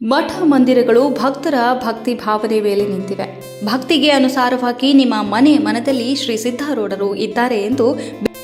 ಮಠ ಮಂದಿರಗಳು ಭಕ್ತರ ಭಕ್ತಿ ಭಾವನೆ ಮೇಲೆ ನಿಂತಿವೆ. ಭಕ್ತಿಗೆ ಅನುಸಾರವಾಗಿ ನಿಮ್ಮ ಮನೆ ಮನದಲ್ಲಿ ಶ್ರೀ ಸಿದ್ಧಾರೂಢರು ಇದ್ದಾರೆ ಎಂದು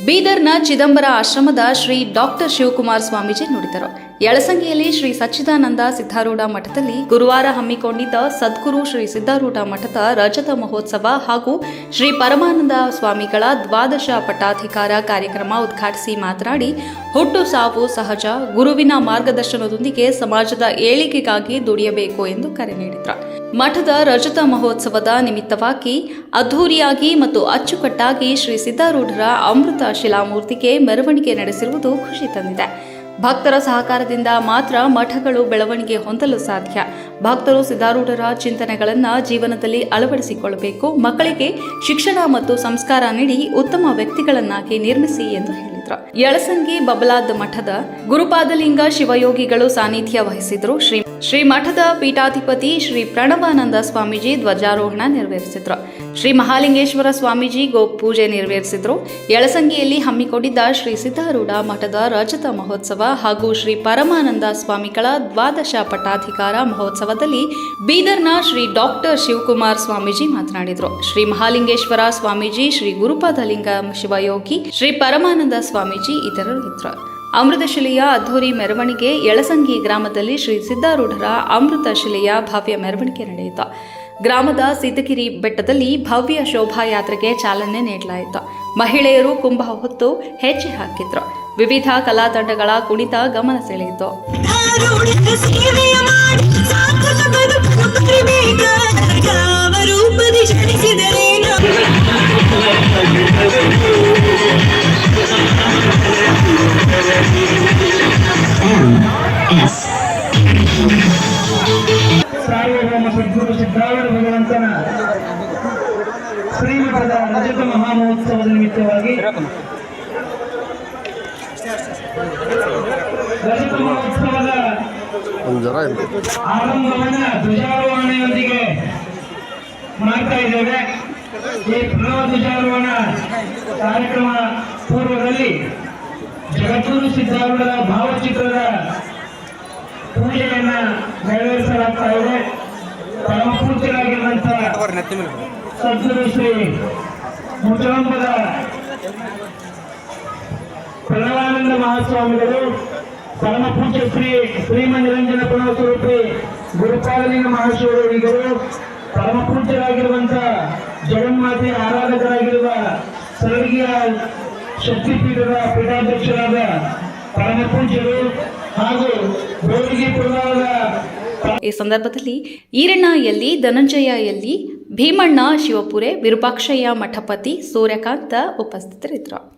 ಬೀದರ್ನ ಚಿದಂಬರ ಆಶ್ರಮದ ಶ್ರೀ ಡಾಕ್ಟರ್ ಶಿವಕುಮಾರ್ ಸ್ವಾಮೀಜಿ ನುಡಿದರು. ಯಳಸಂಗಿಯಲ್ಲಿ ಶ್ರೀ ಸಚ್ಚಿದಾನಂದ ಸಿದ್ಧಾರೂಢ ಮಠದಲ್ಲಿ ಗುರುವಾರ ಹಮ್ಮಿಕೊಂಡಿದ್ದ ಸದ್ಗುರು ಶ್ರೀ ಸಿದ್ಧಾರೂಢ ಮಠದ ರಜತ ಮಹೋತ್ಸವ ಹಾಗೂ ಶ್ರೀ ಪರಮಾನಂದ ಸ್ವಾಮಿಗಳ ದ್ವಾದಶ ಪಟ್ಟಾಧಿಕಾರ ಕಾರ್ಯಕ್ರಮ ಉದ್ಘಾಟಿಸಿ ಮಾತನಾಡಿ, ಹುಟ್ಟು ಸಾವು ಸಹಜ, ಗುರುವಿನ ಮಾರ್ಗದರ್ಶನದೊಂದಿಗೆ ಸಮಾಜದ ಏಳಿಗೆಗಾಗಿ ದುಡಿಯಬೇಕು ಎಂದು ಕರೆ ನೀಡಿದರು. ಮಠದ ರಜತ ಮಹೋತ್ಸವದ ನಿಮಿತ್ತವಾಗಿ ಅದ್ಧೂರಿಯಾಗಿ ಮತ್ತು ಅಚ್ಚುಕಟ್ಟಾಗಿ ಶ್ರೀ ಸಿದ್ದಾರೂಢರ ಅಮೃತ ಶಿಲಾಮೂರ್ತಿಗೆ ಮೆರವಣಿಗೆ ನಡೆಸಿರುವುದು ಖುಷಿ ತಂದಿದೆ. ಭಕ್ತರ ಸಹಕಾರದಿಂದ ಮಾತ್ರ ಮಠಗಳು ಬೆಳವಣಿಗೆ ಹೊಂದಲು ಸಾಧ್ಯ. ಭಕ್ತರು ಸಿದ್ಧಾರೂಢರ ಚಿಂತನೆಗಳನ್ನು ಜೀವನದಲ್ಲಿ ಅಳವಡಿಸಿಕೊಳ್ಳಬೇಕು. ಮಕ್ಕಳಿಗೆ ಶಿಕ್ಷಣ ಮತ್ತು ಸಂಸ್ಕಾರ ನೀಡಿ ಉತ್ತಮ ವ್ಯಕ್ತಿಗಳನ್ನಾಗಿ ನಿರ್ಮಿಸಿ ಎಂದು ಹೇಳಿದರು. ಯಳಸಂಗಿ ಬಬಲಾದ್ ಮಠದ ಗುರುಪಾದಲಿಂಗ ಶಿವಯೋಗಿಗಳು ಸಾನ್ನಿಧ್ಯ ವಹಿಸಿದ್ರು. ಶ್ರೀ ಶ್ರೀ ಮಠದ ಪೀಠಾಧಿಪತಿ ಶ್ರೀ ಪ್ರಣವಾನಂದ ಸ್ವಾಮೀಜಿ ಧ್ವಜಾರೋಹಣ ನೆರವೇರಿಸಿದ್ರು. ಶ್ರೀ ಮಹಾಲಿಂಗೇಶ್ವರ ಸ್ವಾಮೀಜಿ ಗೋಪೂಜೆ ನೆರವೇರಿಸಿದರು. ಯಳಸಂಗಿಯಲ್ಲಿ ಹಮ್ಮಿಕೊಂಡಿದ್ದ ಶ್ರೀ ಸಿದ್ಧಾರೂಢ ಮಠದ ರಜತ ಮಹೋತ್ಸವ ಹಾಗೂ ಶ್ರೀ ಪರಮಾನಂದ ಸ್ವಾಮಿಗಳ ದ್ವಾದಶ ಪಟ್ಟಾಧಿಕಾರ ಮಹೋತ್ಸವದಲ್ಲಿ ಬೀದರ್ನ ಶ್ರೀ ಡಾಕ್ಟರ್ ಶಿವಕುಮಾರ್ ಸ್ವಾಮೀಜಿ ಮಾತನಾಡಿದರು. ಶ್ರೀ ಮಹಾಲಿಂಗೇಶ್ವರ ಸ್ವಾಮೀಜಿ, ಶ್ರೀ ಗುರುಪಾದಲಿಂಗ ಶಿವಯೋಗಿ, ಶ್ರೀ ಪರಮಾನಂದ ಸ್ವಾಮೀಜಿ ಇತರರು ಇದ್ರು. ಅಮೃತಶಿಲೆಯ ಅದ್ಧೂರಿ ಮೆರವಣಿಗೆ ಯಳಸಂಗಿ ಗ್ರಾಮದಲ್ಲಿ ಶ್ರೀ ಸಿದ್ಧಾರೂಢರ ಅಮೃತ ಶಿಲೆಯ ಭವ್ಯ ಮೆರವಣಿಗೆ ನಡೆಯಿತು. ಗ್ರಾಮದ ಸಿದ್ದಗಿರಿ ಬೆಟ್ಟದಲ್ಲಿ ಭವ್ಯ ಶೋಭಾಯಾತ್ರೆಗೆ ಚಾಲನೆ ನೀಡಲಾಯಿತು. ಮಹಿಳೆಯರು ಕುಂಭ ಹೊತ್ತು ಹೆಜ್ಜೆ ಹಾಕಿದ್ರು. ವಿವಿಧ ಕಲಾ ತಂಡಗಳ ಕುಣಿತ ಗಮನ ಸೆಳೆಯಿತು. ಧಾರೂಢ ರಜತ ಮಹಾಮಹೋತ್ಸವದ ನಿಮಿತ್ತವಾಗಿ ಮಹೋತ್ಸವದ ಆರಂಭವನ್ನ ಧ್ವಜಾರೋಹಣೆಯೊಂದಿಗೆ ಮಾಡ್ತಾ ಇದ್ದೇವೆ. ಈ ಪ್ರಣವ ಧ್ವಜಾರೋಹಣ ಕಾರ್ಯಕ್ರಮ ಪೂರ್ವದಲ್ಲಿ ಜಗದ್ಗುರು ಸಿದ್ಧಾರೂಢರ ಭಾವಚಿತ್ರದ ಪೂಜೆಯನ್ನ ನೆರವೇರಿಸಲಾಗ್ತಾ ಇದೆ. ಪರಮಪೂರ್ತಿಯಾಗಿರುವಂತಹ ಸದ್ಗುರು ಶ್ರೀ ಮುಜರಂಬದ ಪ್ರಣವಾನಂದ ಮಹಾಸ್ವಾಮಿಗಳು ಪರಮಪೂಜ್ಯ ಶ್ರೀ ಶ್ರೀಮನಿರಂಜನ ಪ್ರಣವ ಸ್ವರೂಪಿ ಗುರುಪಾಲಲಿಂಗ ಮಹಾಶಿವರುಗಳು ಪರಮ ಪೂಜ್ಯರಾಗಿರುವಂತಹ ಜಗನ್ಮಾತೆ ಆರಾಧಕರಾಗಿರುವ ಸರ್ವೀಯ ಶಕ್ತಿಪೀಠದ ಪೀಠಾಧ್ಯಕ್ಷರಾದ ಪರಮಪೂಜ್ಯರು ಹಾಗೂ ಬೋಧಿಗೆ ಪ್ರಭಾವದ ಈ ಸಂದರ್ಭದಲ್ಲಿ ಈರಣ್ಣ ಎಲ್ಲಿ, ಧನಂಜಯ ಎಲ್ಲಿ ಭೀಮಣ್ಣ ಶಿವಪುರೆ ವಿರೂಪಾಕ್ಷಯ್ಯ ಮಠಪತಿ ಸೂರ್ಯಕಾಂತ ಉಪಸ್ಥಿತರಿದ್ದರು.